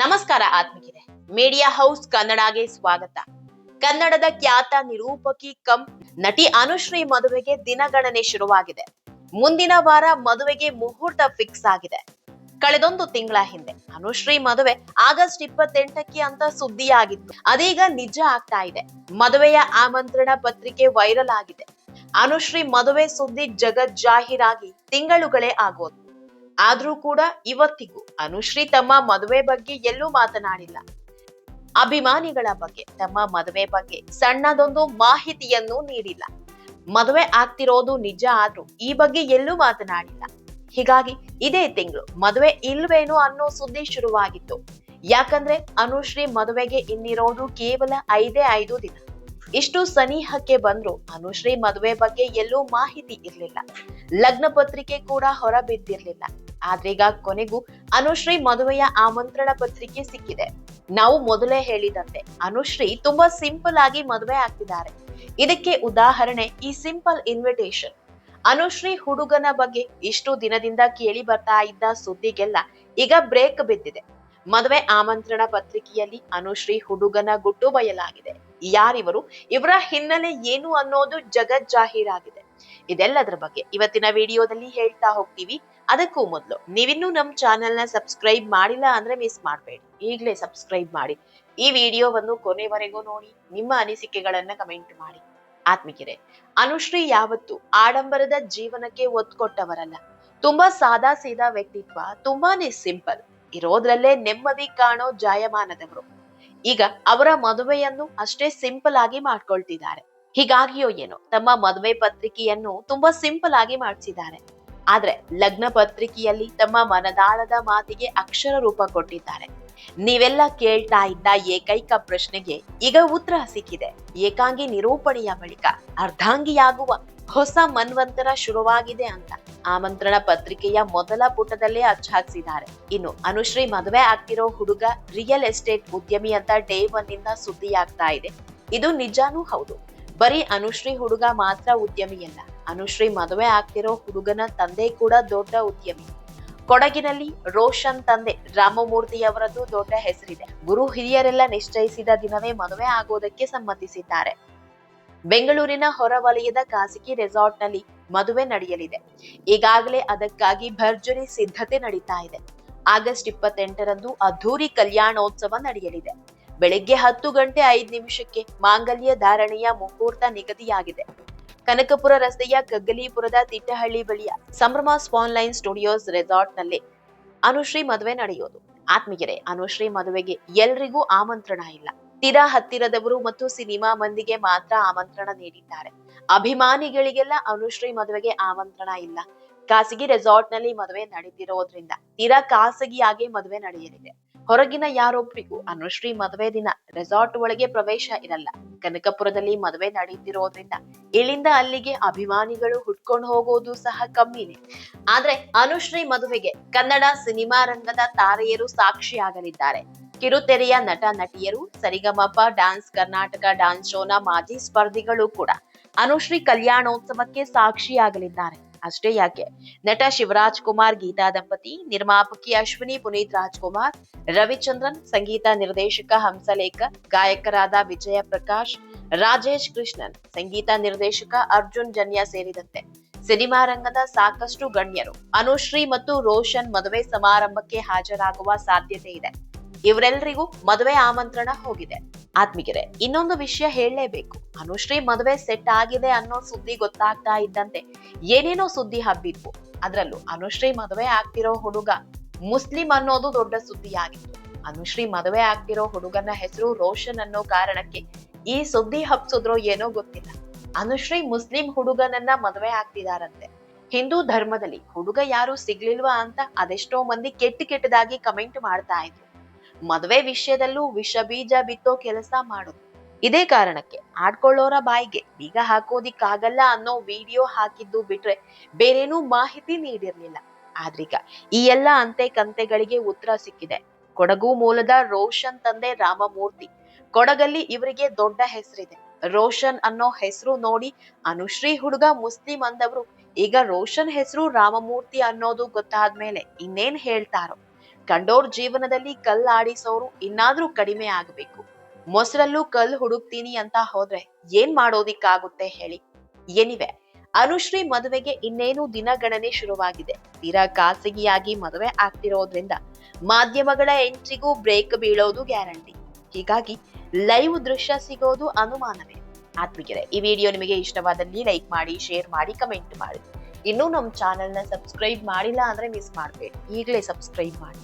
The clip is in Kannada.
ನಮಸ್ಕಾರ ಆತ್ಮಿಕಿದೆ ಮೀಡಿಯಾ ಹೌಸ್ ಕನ್ನಡಗೆ ಸ್ವಾಗತ. ಕನ್ನಡದ ಖ್ಯಾತ ನಿರೂಪಕಿ ಕಂ ನಟಿ ಅನುಶ್ರೀ ಮದುವೆಗೆ ದಿನಗಣನೆ ಶುರುವಾಗಿದೆ. ಮುಂದಿನ ವಾರ ಮದುವೆಗೆ ಮುಹೂರ್ತ ಫಿಕ್ಸ್ ಆಗಿದೆ. ಕಳೆದೊಂದು ತಿಂಗಳ ಹಿಂದೆ ಅನುಶ್ರೀ ಮದುವೆ ಆಗಸ್ಟ್ ಇಪ್ಪತ್ತೆಂಟಕ್ಕೆ ಅಂತ ಸುದ್ದಿಯಾಗಿತ್ತು. ಅದೀಗ ನಿಜ ಆಗ್ತಾ ಇದೆ. ಮದುವೆಯ ಆಮಂತ್ರಣ ಪತ್ರಿಕೆ ವೈರಲ್ ಆಗಿದೆ. ಅನುಶ್ರೀ ಮದುವೆ ಸುದ್ದಿ ಜಗಜ್ಜಾಹಿರಾಗಿ ತಿಂಗಳುಗಳೇ ಆಗೋದು. ಆದ್ರೂ ಕೂಡ ಇವತ್ತಿಗೂ ಅನುಶ್ರೀ ತಮ್ಮ ಮದುವೆ ಬಗ್ಗೆ ಎಲ್ಲೂ ಮಾತನಾಡಿಲ್ಲ. ಅಭಿಮಾನಿಗಳ ಬಗ್ಗೆ, ತಮ್ಮ ಮದುವೆ ಬಗ್ಗೆ ಸಣ್ಣದೊಂದು ಮಾಹಿತಿಯನ್ನು ನೀಡಿಲ್ಲ. ಮದುವೆ ಆಗ್ತಿರೋದು ನಿಜ ಆದ್ರೂ ಈ ಬಗ್ಗೆ ಎಲ್ಲೂ ಮಾತನಾಡಿಲ್ಲ. ಹೀಗಾಗಿ ಇದೇ ತಿಂಗಳು ಮದುವೆ ಇಲ್ವೇನೋ ಅನ್ನೋ ಸುದ್ದಿ ಶುರುವಾಗಿತ್ತು. ಯಾಕಂದ್ರೆ ಅನುಶ್ರೀ ಮದುವೆಗೆ ಇನ್ನಿರೋದು ಕೇವಲ ಐದೇ ಐದು ದಿನ. ಇಷ್ಟು ಸನಿಹಕ್ಕೆ ಬಂದ್ರು ಅನುಶ್ರೀ ಮದುವೆ ಬಗ್ಗೆ ಎಲ್ಲೂ ಮಾಹಿತಿ ಇರ್ಲಿಲ್ಲ. ಲಗ್ನ ಪತ್ರಿಕೆ ಕೂಡ ಹೊರ ಬಿದ್ದಿರ್ಲಿಲ್ಲ ಆದ್ರೀಗ ಕೊನೆಗೂ ಅನುಶ್ರೀ ಮದುವೆಯ ಆಮಂತ್ರಣ ಪತ್ರಿಕೆ ಸಿಕ್ಕಿದೆ. ನಾವು ಮೊದಲೇ ಹೇಳಿದಂತೆ ಅನುಶ್ರೀ ತುಂಬಾ ಸಿಂಪಲ್ ಆಗಿ ಮದುವೆ ಆಗ್ತಿದ್ದಾರೆ. ಇದಕ್ಕೆ ಉದಾಹರಣೆ ಈ ಸಿಂಪಲ್ ಇನ್ವಿಟೇಷನ್. ಅನುಶ್ರೀ ಹುಡುಗನ ಬಗ್ಗೆ ಇಷ್ಟು ದಿನದಿಂದ ಕೇಳಿ ಬರ್ತಾ ಇದ್ದ ಸುದ್ದಿಗೆಲ್ಲ ಈಗ ಬ್ರೇಕ್ ಬಿದ್ದಿದೆ. ಮದುವೆ ಆಮಂತ್ರಣ ಪತ್ರಿಕೆಯಲ್ಲಿ ಅನುಶ್ರೀ ಹುಡುಗನ ಗುಟ್ಟು ಬಯಲಾಗಿದೆ. ಯಾರಿವರು, ಇವರ ಹಿನ್ನೆಲೆ ಏನು ಅನ್ನೋದು ಜಗತ್ ಜಾಹೀರಾಗಿದೆ ಇದೆಲ್ಲದರ ಬಗ್ಗೆ ಇವತ್ತಿನ ವಿಡಿಯೋದಲ್ಲಿ ಹೇಳ್ತಾ ಹೋಗ್ತೀವಿ. ಅದಕ್ಕೂ ಮೊದಲು ನೀವಿನ್ನೂ ನಮ್ಮ ಚಾನೆಲ್ನ ಸಬ್ಸ್ಕ್ರೈಬ್ ಮಾಡಿಲ್ಲ ಅಂದ್ರೆ ಮಿಸ್ ಮಾಡಬೇಡಿ. ಈಗಲೇ ಸಬ್ಸ್ಕ್ರೈಬ್ ಮಾಡಿ. ಈ ವಿಡಿಯೋವನ್ನು ಕೊನೆವರೆಗೂ ನೋಡಿ, ನಿಮ್ಮ ಅನಿಸಿಕೆಗಳನ್ನ ಕಮೆಂಟ್ ಮಾಡಿ. ಆತ್ಮಿಕಿರೆ ಅನುಶ್ರೀ ಯಾವತ್ತು ಆಡಂಬರದ ಜೀವನಕ್ಕೆ ಒತ್ತು ಕೊಟ್ಟವರಲ್ಲ ತುಂಬಾ ಸಾದಾ ಸೀದಾ ವ್ಯಕ್ತಿತ್ವ, ತುಂಬಾನೇ ಸಿಂಪಲ್. ಇರೋದ್ರಲ್ಲೇ ನೆಮ್ಮದಿ ಕಾಣೋ ಜಾಯಮಾನದವರು. ಈಗ ಅವರ ಮದುವೆಯನ್ನು ಅಷ್ಟೇ ಸಿಂಪಲ್ ಆಗಿ ಮಾಡ್ಕೊಳ್ತಿದ್ದಾರೆ. ಹೀಗಾಗಿಯೋ ಏನೋ, ತಮ್ಮ ಮದುವೆ ಪತ್ರಿಕೆಯನ್ನು ತುಂಬಾ ಸಿಂಪಲ್ ಆಗಿ ಮಾಡಿಸಿದ್ದಾರೆ. ಆದ್ರೆ ಲಗ್ನ ಪತ್ರಿಕೆಯಲ್ಲಿ ತಮ್ಮ ಮನದಾಳದ ಮಾತಿಗೆ ಅಕ್ಷರ ರೂಪ ಕೊಟ್ಟಿದ್ದಾರೆ. ನೀವೆಲ್ಲ ಕೇಳ್ತಾ ಇದ್ದ ಏಕೈಕ ಪ್ರಶ್ನೆಗೆ ಈಗ ಉತ್ತರ ಸಿಕ್ಕಿದೆ. ಏಕಾಂಗಿ ನಿರೂಪಣೆಯ ಬಳಿಕ ಅರ್ಧಾಂಗಿಯಾಗುವ ಹೊಸ ಮನ್ವಂತರ ಶುರುವಾಗಿದೆ ಅಂತ ಆಮಂತ್ರಣ ಪತ್ರಿಕೆಯ ಮೊದಲ ಪುಟದಲ್ಲೇ ಅಚ್ಚಾಕ್ಸಿದ್ದಾರೆ ಇನ್ನು ಅನುಶ್ರೀ ಮದುವೆ ಆಗ್ತಿರೋ ಹುಡುಗ ರಿಯಲ್ ಎಸ್ಟೇಟ್ ಉದ್ಯಮಿ ಅಂತ ಡೇ ಒನ್ ಇಂದ ಸುದ್ದಿಯಾಗ್ತಾ ಇದೆ. ಇದು ನಿಜಾನೂ ಹೌದು. ಬರೀ ಅನುಶ್ರೀ ಹುಡುಗ ಮಾತ್ರ ಉದ್ಯಮಿಯಲ್ಲ ಅನುಶ್ರೀ ಮದುವೆ ಆಗ್ತಿರೋ ಹುಡುಗನ ತಂದೆ ಕೂಡ ದೊಡ್ಡ ಉದ್ಯಮಿ. ಕೊಡಗಿನಲ್ಲಿ ರೋಷನ್ ತಂದೆ ರಾಮಮೂರ್ತಿ ಅವರದ್ದು ದೊಡ್ಡ ಹೆಸರಿದೆ. ಗುರು ಹಿರಿಯರೆಲ್ಲ ನಿಶ್ಚಯಿಸಿದ ದಿನವೇ ಮದುವೆ ಆಗೋದಕ್ಕೆ ಸಮ್ಮತಿಸಿದ್ದಾರೆ. ಬೆಂಗಳೂರಿನ ಹೊರವಲಯದ ಖಾಸಗಿ ರೆಸಾರ್ಟ್ನಲ್ಲಿ ಮದುವೆ ನಡೆಯಲಿದೆ. ಈಗಾಗಲೇ ಅದಕ್ಕಾಗಿ ಭರ್ಜರಿ ಸಿದ್ಧತೆ ನಡೀತಾ ಇದೆ. ಆಗಸ್ಟ್ ಇಪ್ಪತ್ತೆಂಟರಂದು ಅದ್ಧೂರಿ ಕಲ್ಯಾಣೋತ್ಸವ ನಡೆಯಲಿದೆ. ಬೆಳಿಗ್ಗೆ ಹತ್ತು ಗಂಟೆ ಐದು ನಿಮಿಷಕ್ಕೆ ಮಾಂಗಲ್ಯ ಧಾರಣೆಯ ಮುಹೂರ್ತ ನಿಗದಿಯಾಗಿದೆ. ಕನಕಪುರ ರಸ್ತೆಯ ಕಗ್ಗಲೀಪುರದ ತಿಟ್ಟಹಳ್ಳಿ ಬಳಿಯ ಸಂಭ್ರಮ ಸ್ಪಾನ್ಲೈನ್ ಸ್ಟುಡಿಯೋಸ್ ರೆಸಾರ್ಟ್ನಲ್ಲಿ ಅನುಶ್ರೀ ಮದುವೆ ನಡೆಯೋದು. ಆತ್ಮೀಯರೇ, ಅನುಶ್ರೀ ಮದುವೆಗೆ ಎಲ್ರಿಗೂ ಆಮಂತ್ರಣ ಇಲ್ಲ. ತೀರಾ ಹತ್ತಿರದವರು ಮತ್ತು ಸಿನಿಮಾ ಮಂದಿಗೆ ಮಾತ್ರ ಆಮಂತ್ರಣ ನೀಡಿದ್ದಾರೆ. ಅಭಿಮಾನಿಗಳಿಗೆಲ್ಲ ಅನುಶ್ರೀ ಮದುವೆಗೆ ಆಮಂತ್ರಣ ಇಲ್ಲ. ಖಾಸಗಿ ರೆಸಾರ್ಟ್ನಲ್ಲಿ ಮದುವೆ ನಡೆದಿರೋದ್ರಿಂದ ತೀರಾ ಖಾಸಗಿಯಾಗಿ ಮದುವೆ ನಡೆಯಲಿದೆ. ಹೊರಗಿನ ಯಾರೊಬ್ಬರಿಗೂ ಅನುಶ್ರೀ ಮದುವೆ ದಿನ ರೆಸಾರ್ಟ್ ಒಳಗೆ ಪ್ರವೇಶ ಇರಲ್ಲ. ಕನಕಪುರದಲ್ಲಿ ಮದುವೆ ನಡೀತಿರೋದ್ರಿಂದ ಇಲ್ಲಿಂದ ಅಲ್ಲಿಗೆ ಅಭಿಮಾನಿಗಳು ಹುಟ್ಕೊಂಡು ಹೋಗೋದು ಸಹ ಕಮ್ಮಿನೇ. ಆದ್ರೆ ಅನುಶ್ರೀ ಮದುವೆಗೆ ಕನ್ನಡ ಸಿನಿಮಾ ರಂಗದ ತಾರೆಯರು ಸಾಕ್ಷಿಯಾಗಲಿದ್ದಾರೆ ಕಿರುತೆರೆಯ ನಟ ನಟಿಯರು, ಸರಿಗಮಪ, ಡ್ಯಾನ್ಸ್ ಕರ್ನಾಟಕ ಡ್ಯಾನ್ಸ್ ಶೋನ ಮಾಜಿ ಸ್ಪರ್ಧಿಗಳು ಕೂಡ ಅನುಶ್ರೀ ಕಲ್ಯಾಣೋತ್ಸವಕ್ಕೆ ಸಾಕ್ಷಿಯಾಗಲಿದ್ದಾರೆ. ಅಷ್ಟೇ ಯಾಕೆ? ನಟ ಶಿವರಾಜ್ ಕುಮಾರ್ ಗೀತಾ ದಂಪತಿ, ನಿರ್ಮಾಪಕಿ ಅಶ್ವಿನಿ ಪುನೀತ್ ರಾಜ್ಕುಮಾರ್, ರವಿಚಂದ್ರನ್ ಸಂಗೀತ ನಿರ್ದೇಶಕ ಹಂಸಲೇಖ, ಗಾಯಕರಾದ ವಿಜಯ ಪ್ರಕಾಶ್, ರಾಜೇಶ್ ಕೃಷ್ಣನ್ ಸಂಗೀತ ನಿರ್ದೇಶಕ ಅರ್ಜುನ್ ಜನ್ಯ ಸೇರಿದಂತೆ ಸಿನಿಮಾ ರಂಗದ ಸಾಕಷ್ಟು ಗಣ್ಯರು. ಅನುಶ್ರೀ ಮತ್ತು ರೋಷನ್ ಮದುವೆ ಸಮಾರಂಭಕ್ಕೆ ಹಾಜರಾಗುವ ಸಾಧ್ಯತೆ ಇದೆ. ಇವರೆಲ್ಲರಿಗೂ ಮದುವೆ ಆಮಂತ್ರಣ ಹೋಗಿದೆ. ಆತ್ಮೀಗೆರೆ ಇನ್ನೊಂದು ವಿಷಯ ಹೇಳಲೇಬೇಕು. ಅನುಶ್ರೀ ಮದುವೆ ಸೆಟ್ ಆಗಿದೆ ಅನ್ನೋ ಸುದ್ದಿ ಗೊತ್ತಾಗ್ತಾ ಇದ್ದಂತೆ ಏನೇನೋ ಸುದ್ದಿ ಹಬ್ಬಿದ್ವು. ಅದ್ರಲ್ಲೂ ಅನುಶ್ರೀ ಮದುವೆ ಆಗ್ತಿರೋ ಹುಡುಗ ಮುಸ್ಲಿಂ ಅನ್ನೋದು ದೊಡ್ಡ ಸುದ್ದಿ ಆಗಿತ್ತು ಅನುಶ್ರೀ ಮದುವೆ ಆಗ್ತಿರೋ ಹುಡುಗನ ಹೆಸರು ರೋಷನ್ ಅನ್ನೋ ಕಾರಣಕ್ಕೆ ಈ ಸುದ್ದಿ ಹಬ್ಸಿದ್ರೋ ಏನೋ ಗೊತ್ತಿಲ್ಲ. ಅನುಶ್ರೀ ಮುಸ್ಲಿಂ ಹುಡುಗನನ್ನ ಮದುವೆ ಆಗ್ತಿದಾರಂತೆ. ಹಿಂದೂ ಧರ್ಮದಲ್ಲಿ ಹುಡುಗ ಯಾರು ಸಿಗ್ಲಿಲ್ವಾ ಅಂತ ಅದೆಷ್ಟೋ ಮಂದಿ ಕೆಟ್ಟ ಕೆಟ್ಟದಾಗಿ ಕಮೆಂಟ್ ಮಾಡ್ತಾ ಇದ್ರು. ಮದುವೆ ವಿಷಯದಲ್ಲೂ ವಿಷ ಬೀಜ ಬಿತ್ತೋ ಕೆಲಸ ಮಾಡೋದು ಇದೇ ಕಾರಣಕ್ಕೆ ಆಡ್ಕೊಳ್ಳೋರ ಬಾಯಿಗೆ ಬೀಗ ಹಾಕೋದಿಕ್ಕಾಗಲ್ಲ ಅನ್ನೋ ವಿಡಿಯೋ ಹಾಕಿದ್ದು ಬಿಟ್ರೆ ಬೇರೇನೂ ಮಾಹಿತಿ ನೀಡಿರ್ಲಿಲ್ಲ. ಆದ್ರೀಗ ಈ ಎಲ್ಲ ಅಂತೆ ಕಂತೆಗಳಿಗೆ ಉತ್ತರ ಸಿಕ್ಕಿದೆ. ಕೊಡಗು ಮೂಲದ ರೋಷನ್ ತಂದೆ ರಾಮಮೂರ್ತಿ. ಕೊಡಗಲ್ಲಿ ಇವರಿಗೆ ದೊಡ್ಡ ಹೆಸರಿದೆ. ರೋಷನ್ ಅನ್ನೋ ಹೆಸರು ನೋಡಿ ಅನುಶ್ರೀ ಹುಡುಗ ಮುಸ್ಲಿಂ ಅಂದವರು, ಈಗ ರೋಷನ್ ಹೆಸರು ರಾಮಮೂರ್ತಿ ಅನ್ನೋದು ಗೊತ್ತಾದ್ಮೇಲೆ ಇನ್ನೇನ್ ಹೇಳ್ತಾರೋ? ಕಂಡೋರ್ ಜೀವನದಲ್ಲಿ ಕಲ್ ಆಡಿಸೋರು ಇನ್ನಾದ್ರೂ ಕಡಿಮೆ ಆಗ್ಬೇಕು. ಮೊಸರಲ್ಲೂ ಕಲ್ ಹುಡುಕ್ತೀನಿ ಅಂತ ಹೋದ್ರೆ ಏನ್ ಮಾಡೋದಿಕ್ಕಾಗುತ್ತೆ ಹೇಳಿ. ಏನಿವೆ, ಅನುಶ್ರೀ ಮದುವೆಗೆ ಇನ್ನೇನು ದಿನಗಣನೆ ಶುರುವಾಗಿದೆ. ತೀರಾ ಖಾಸಗಿಯಾಗಿ ಮದುವೆ ಆಗ್ತಿರೋದ್ರಿಂದ ಮಾಧ್ಯಮಗಳ ಎಂಟ್ರಿಗೂ ಬ್ರೇಕ್ ಬೀಳೋದು ಗ್ಯಾರಂಟಿ. ಹೀಗಾಗಿ ಲೈವ್ ದೃಶ್ಯ ಸಿಗೋದು ಅನುಮಾನವೇ. ಆತ್ಮಿಕರೆ ಈ ವಿಡಿಯೋ ನಿಮಗೆ ಇಷ್ಟವಾದಲ್ಲಿ ಲೈಕ್ ಮಾಡಿ, ಶೇರ್ ಮಾಡಿ, ಕಮೆಂಟ್ ಮಾಡಿ. ಇನ್ನೂ ನಮ್ಮ ಚಾನೆಲ್ನ ಸಬ್ಸ್ಕ್ರೈಬ್ ಮಾಡಿಲ್ಲ ಅಂದ್ರೆ ಮಿಸ್ ಮಾಡಬೇಡಿ. ಈಗಲೇ ಸಬ್ಸ್ಕ್ರೈಬ್ ಮಾಡಿ.